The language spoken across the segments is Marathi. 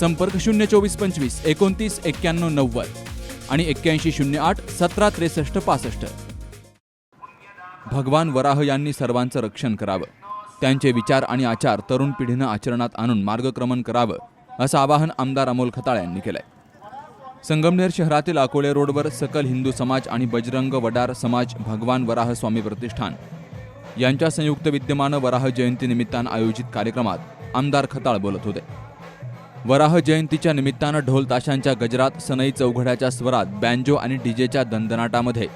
संपर्क शून्य चोवीस पंचवीस एकोणतीस एक्क्याण्णव नव्वद आणि एक्क्याऐंशी शून्य आठ सतरा त्रेसष्ट पासष्ट. भगवान वराह यांनी सर्वांचं रक्षण करावं. त्यांचे विचार आणि आचार तरुण पिढीनं आचरणात आणून मार्गक्रमण करावं असं आवाहन आमदार अमोल खताळ यांनी केलंय. संगमनेर शहरातील अकोले रोडवर सकल हिंदू समाज आणि बजरंग वडार समाज भगवान वराह स्वामी प्रतिष्ठान यांच्या संयुक्त विद्यमानं वराह जयंतीनिमित्तानं आयोजित कार्यक्रमात आमदार खताळ बोलत होते. वराह जयंतीच्या निमित्तानं ढोल ताशांच्या गजरात सनई चौघड्याच्या स्वरात बँजो आणि डीजेच्या दणदणाटामध्ये.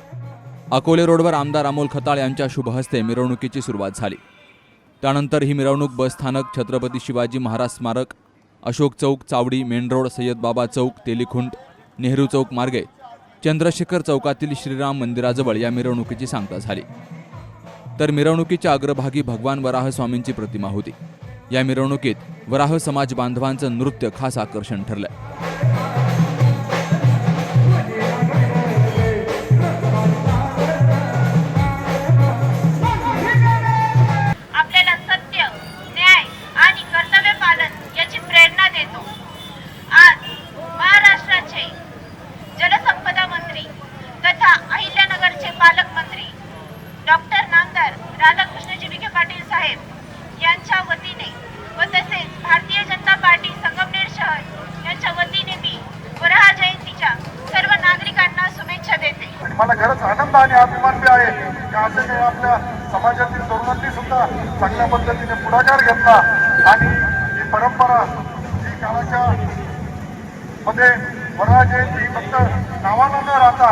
अकोले रोडवर आमदार अमोल खताळ यांच्या शुभहस्ते मिरवणुकीची सुरुवात झाली. त्यानंतर ही मिरवणूक बसस्थानक छत्रपती शिवाजी महाराज स्मारक अशोक चौक चावडी मेन रोड सय्यदबाबा चौक तेलीखुंट नेहरू चौक मार्गे चंद्रशेखर चौकातील श्रीराम मंदिराजवळ या मिरवणुकीची सांगता झाली. तर मिरवणुकीच्या अग्रभागी भगवान वराह स्वामींची प्रतिमा होती. या मिरवणुकीत वराह समाज बांधवांचं नृत्य खास आकर्षण ठरलं मला खरंच आनंद आणि अभिमान बी आहे. की असे काही आपल्या समाजातील तरुणांनी सुद्धा चांगल्या पद्धतीने पुढाकार घेतला. आणि ही परंपरा ही काळाच्या मध्ये वराह जयंती ही फक्त नावाला न राहता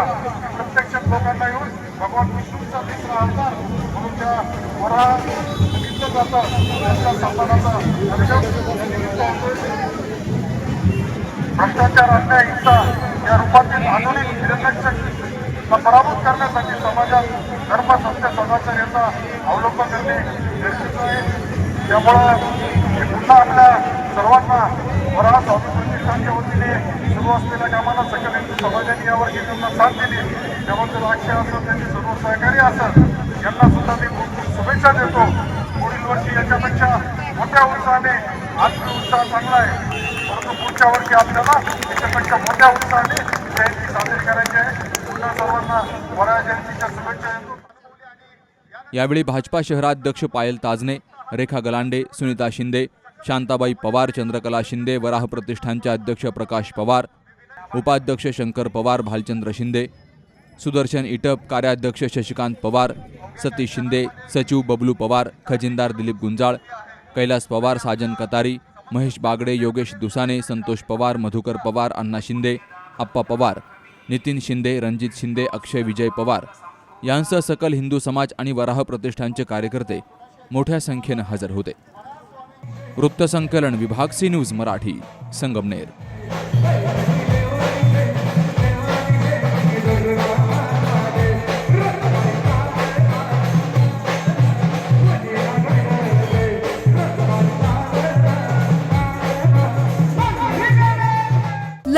प्रत्यक्षात लोकांना येऊन भगवान विष्णूंचा तिसरा अवतार म्हणून त्या वरा बघितलं जातं. त्यांच्या सन्मानाचा भ्रष्टाचार अन्याय हिंसा या रूपातील आधुनिक निरक्षक पराभूत करण्यासाठी समाजात धर्म सत्य सदाचार्याचा अवलंब करणे गरजेचं आहे. त्यामुळं हे पुन्हा आपल्या सर्वांना वरा स्वामी प्रतिष्ठानच्या वतीने सुरू असलेल्या कामाला सकल हिंदू समाजाने यावर घेऊन साथ दिली त्याबद्दल अक्षय असं त्यांचे सर्व सहकारी असत यांना सुद्धा मी खूप खूप शुभेच्छा देतो. पुढील वर्षी याच्यापेक्षा मोठ्या उत्साहाने आत्म उत्साह चांगला आहे. परंतु पुढच्या वर्षी आपल्याला याच्यापेक्षा मोठ्या उत्साहाने जयंती साजरी करायची आहे. यावेळी भाजपा शहराध्यक्ष पायल ताजने रेखा गलांडे सुनीता शिंदे शांताबाई पवार चंद्रकला शिंदे वराह प्रतिष्ठानचे अध्यक्ष प्रकाश पवार उपाध्यक्ष शंकर पवार भालचंद्र शिंदे सुदर्शन इटप कार्याध्यक्ष शशिकांत पवार सतीश शिंदे सचिव बबलू पवार खजिनदार दिलीप गुंजाळ कैलास पवार साजन कतारी महेश बागडे योगेश दुसाने संतोष पवार मधुकर पवार अण्णा शिंदे आप्पा पवार. नितीन शिंदे रणजित शिंदे अक्षय विजय पवार यांसह सकल हिंदू समाज आणि वराह प्रतिष्ठानचे कार्यकर्ते मोठ्या संख्येनं हजर होते. वृत्तसंकलन विभाग सी न्यूज मराठी संगमनेर.